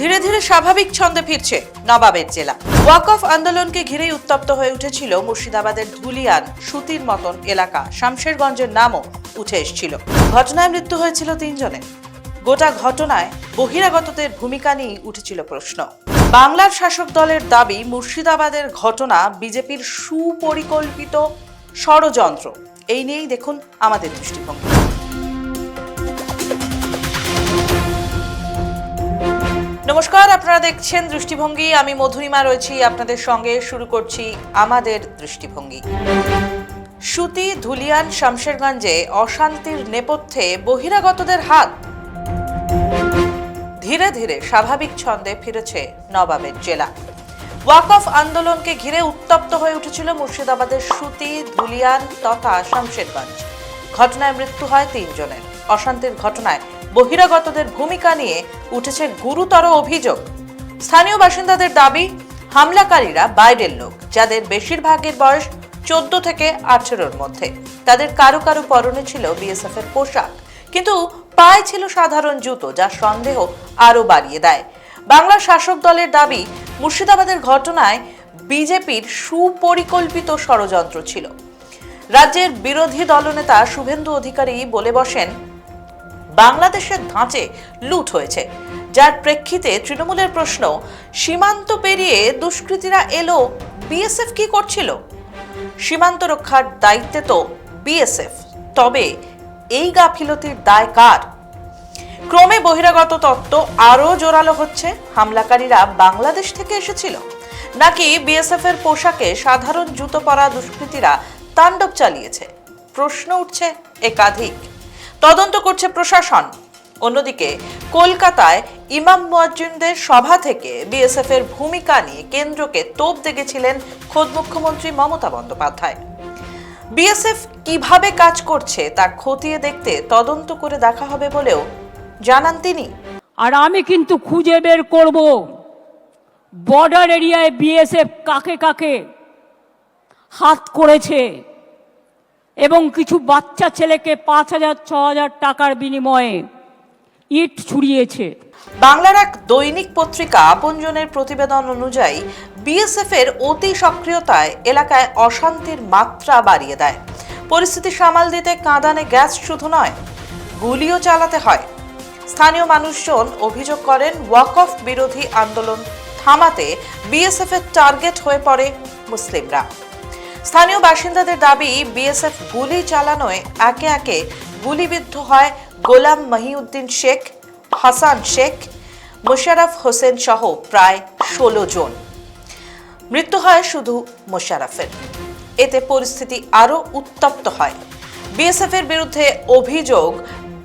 ধীরে ধীরে স্বাভাবিক ছন্দে ফিরছে নবাবের জেলা। ওয়াক অফ আন্দোলনকে ঘিরেই উত্তপ্ত হয়ে উঠেছিল মুর্শিদাবাদের ধুলিয়ান সুতির মতন এলাকা। শামশেরগঞ্জের নামও উঠে এসেছিল। ঘটনায় মৃত্যু হয়েছিল তিনজনের গোটা ঘটনায় বহিরাগতদের ভূমিকা নিয়েই উঠেছিল প্রশ্ন। বাংলার শাসক দলের দাবি, মুর্শিদাবাদের ঘটনা বিজেপির সুপরিকল্পিত ষড়যন্ত্র। এই নিয়েই দেখুন আমাদের দৃষ্টিভঙ্গি। নমস্কার, আপনারা দেখছেন দৃষ্টিভঙ্গি। আমি মধুরিমা রয়েছি, আপনাদের সঙ্গে শুরু করছি আমাদের দৃষ্টিভঙ্গি। সুতি, ধুলিয়ান, শামশেরগঞ্জে অশান্তির নেপথ্যে বহিরাগতদের হাত। ধীরে ধীরে স্বাভাবিক ছন্দে ফিরেছে নবাবের জেলা। ওয়াক অফ আন্দোলনকে ঘিরে উত্তপ্ত হয়ে উঠেছিল মুর্শিদাবাদের সুতি, ধুলিয়ান তথা শামশেরগঞ্জ। ঘটনায় মৃত্যু হয় তিনজনের। অশান্তির ঘটনায় বহিরাগতদের ভূমিকা নিয়ে উঠেছে গুরুতর অভিযোগ। স্থানীয় বাসিন্দাদের দাবি, হামলাকারীরা বাইরের লোক, যাদের বেশিরভাগের বয়স চোদ্দ থেকে আঠেরোর মধ্যে। তাদের কারও কারও পরনে ছিল বিএসএফ এর পোশাক, কিন্তু পায়ে ছিল সাধারণ জুতো যা সন্দেহ আরও বাড়িয়ে দেয়। বাংলা শাসক দলের দাবি, মুর্শিদাবাদের ঘটনায় বিজেপির সুপরিকল্পিত ষড়যন্ত্র ছিল। রাজ্যের বিরোধী দলনেতা শুভেন্দু অধিকারী বলে বসেন বাংলাদেশের ধাঁচে লুট হয়েছে। যার প্রেক্ষিতে তৃণমূলের প্রশ্ন, সীমান্ত পেরিয়ে দুষ্কৃতীরা এলো, বিএসএফ কি করছিল? সীমান্ত রক্ষার দায়িত্বে তো বিএসএফ, তবে এই গাফিলতির দায় কার? ক্রমে বহিরাগত তত্ত্ব আরও জোরালো হচ্ছে, হামলাকারীরা বাংলাদেশ থেকে এসেছিল। নাকি বিএসএফ এর পোশাকে সাধারণ জুতো পরা দুষ্কৃতীরা তাণ্ডব চালিয়েছে? প্রশ্ন উঠছে একাধিক। তদন্ত করছে প্রশাসন। অন্যদিকে, কলকাতায় ইমাম মুয়াজ্জিনদের সভা থেকে বিএসএফ এর ভূমিকা নিয়ে কেন্দ্রকে তোপ দেখেছিলেন খোদ মুখ্যমন্ত্রী মমতা বন্দ্যোপাধ্যায়। বিএসএফ কীভাবে কাজ করছে তা খতিয়ে দেখতে তদন্ত করে দেখা হবে বলেও জানান তিনি। আর আমি কিন্তু খুঁজে বের করব বর্ডার এরিয়ায় বিএসএফ কাকে কাকে হাত করেছে। এবং কিছু বাচ্চা ছেলেকে পাঁচ হাজার, ছ হাজার টাকার বিনিময়ে ইট ছুড়িয়েছে। বাংলার এক দৈনিক পত্রিকা আপনজনের প্রতিবেদন অনুযায়ী বিএসএফ এর অতি সক্রিয়তায় এলাকায় অশান্তির মাত্রা বাড়িয়ে দেয়। পরিস্থিতি সামাল দিতে কাঁদানে গ্যাস শুধু নয়, গুলিও চালাতে হয়। স্থানীয় মানুষজন অভিযোগ করেন, ওয়াক অফ বিরোধী আন্দোলন থামাতে বিএসএফ এর টার্গেট হয়ে পড়ে মুসলিমরা। স্থানীয় বাসিন্দাদের দাবি, বিএসএফ গুলি চালানোয় একে একে গুলিবিদ্ধ হয় গোলাম মহিউদ্দিন শেখ, হাসান শেখ, মোশারফ হোসেন সহ প্রায় ষোলো জন। মৃত্যু হয় শুধু মোশারফের। এতে পরিস্থিতি আরও উত্তপ্ত হয়। বিএসএফ এর বিরুদ্ধে অভিযোগ,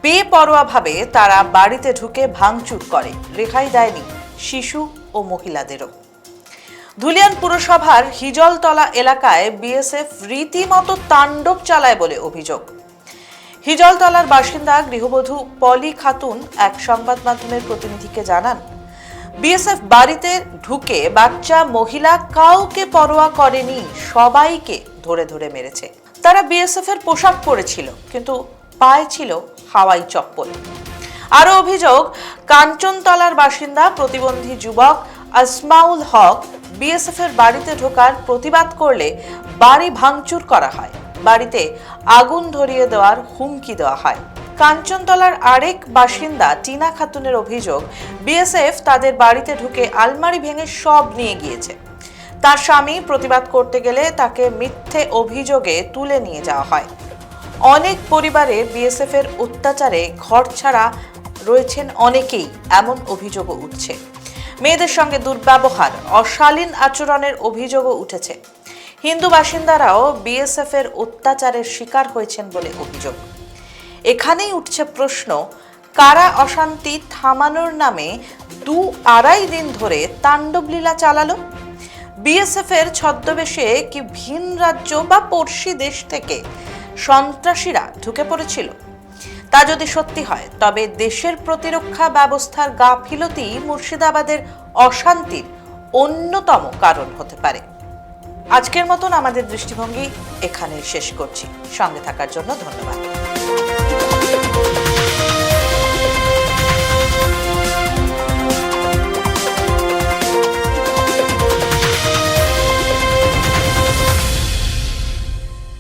বেপরোয়াভাবে তারা বাড়িতে ঢুকে ভাঙচুর করে। রেহাই দেয়নি শিশু ও মহিলাদেরও। ধুলিয়ান পুরসভার হিজলতলা এলাকায় বিএসএফ রীতিমতো তাণ্ডব চালায় বলে অভিযোগ। হিজলতলার বাসিন্দা গৃহবধূ পলি খাতুন এক সংবাদ মাধ্যমের প্রতিনিধিকে জানান, বিএসএফ বাড়িতে ঢুকে বাচ্চা মহিলা কাউকে পরোয়া করেনি, সবাইকে ধরে ধরে মেরেছে। তারা বিএসএফ এর পোশাক পরেছিল, কিন্তু পায়ে ছিল হাওয়াই চপ্পল। আরও অভিযোগ, কাঞ্চনতলার বাসিন্দা প্রতিবন্ধী যুবক আসমাউল হক বিএসএফ এর বাড়িতে ঢোকার প্রতিবাদ করলে বাড়ি ভাঙচুর করা হয়। বাড়িতে আগুন ধরিয়ে দেওয়ার হুমকি দেওয়া হয়। কাঞ্চনতলার আরেক বাসিন্দা টিনা খাতুনের অভিযোগ বিএসএফ তাদের বাড়িতে ঢুকে আলমারি ভেঙে সব নিয়ে গিয়েছে। তার স্বামী প্রতিবাদ করতে গেলে তাকে মিথ্যে অভিযোগে তুলে নিয়ে যাওয়া হয়। অনেক পরিবারে বিএসএফ এর অত্যাচারে ঘর ছাড়া রয়েছেন অনেকেই, এমন অভিযোগও উঠছে। মেয়েদের সঙ্গে দুর্ব্যবহার, অশালীন আচরণের অভিযোগও উঠেছে। হিন্দু বাসিন্দারাও বিএসএফ এর অত্যাচারের শিকার হয়েছেন বলে অভিযোগ। এখানেই উঠছে প্রশ্ন, কারা অশান্তি থামানোর নামে দু আড়াই দিন ধরে তাণ্ডবলীলা চালালো? বিএসএফ এর ছদ্মবেশে কি ভিন রাজ্য বা পড়শি দেশ থেকে সন্ত্রাসীরা ঢুকে পড়েছিল? তা যদি সত্যি হয়, তবে দেশের প্রতিরক্ষা ব্যবস্থার গাফিলতি মুর্শিদাবাদের অশান্তির অন্যতম কারণ হতে পারে। আজকের মতন আমাদের দৃষ্টিভঙ্গি এখানেই শেষ করছি। সঙ্গে থাকার জন্য ধন্যবাদ।